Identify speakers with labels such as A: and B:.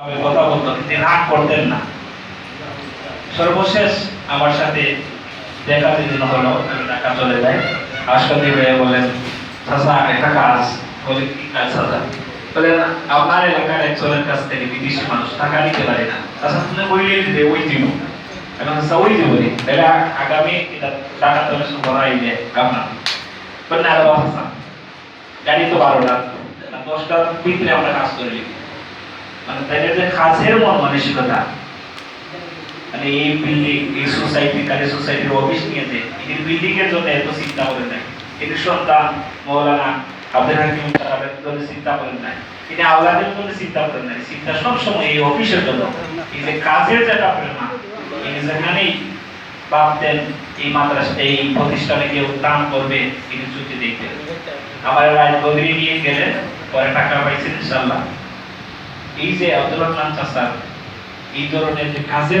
A: কথা বলতো তিনি রাগ করতেন না। সর্বশেষ আমার সাথে দেখা যেদিন হলো, আমি ঢাকা চলে যাই। হাসপাতালে হয়ে বলেন, চাচা, একটা কাজ বলে কি কাজ চাচা। বলেন, আপনার এলাকার একজনের কাছ থেকে বিদেশি মানুষ টাকা নিতে পারে না। চাচা, তুমি বললে দিতে ওই দিব। এখন চাচা, ওই দিব তাহলে আগামী এটা টাকা তো ভরাই দেয় আপনার। বলেন, আরে বাবা গাড়ি তো বারোটা, দশটার ভিতরে আমরা কাজ করে নিই মানে তাইলে যে কাজের মন মানসিকতা। মানে এই বিল্ডিং এই সোসাইটি কাজে সোসাইটির অফিস নিয়েছে এই বিল্ডিং এর জন্য এত চিন্তা করেন নাই। এটি সন্তান, মৌলানা আব্দুল হাকিম তাদের জন্য চিন্তা করেন নাই। তিনি আওলাদের জন্য চিন্তা করেন নাই। চিন্তা সবসময় এই অফিসের জন্য। এই যে কাজের যেটা প্রেরণা তিনি যেখানেই ভাবতেন এই মাদ্রাসা, এই প্রতিষ্ঠানে কেউ দান করবে, তিনি চুক্তি দেখতেন আমার রাজ বদরি নিয়ে গেলেন পরে টাকা পাইছেন ইনশাল্লাহ এই যে আব্দুল রহমান চাষার এই ধরনের যে কাজের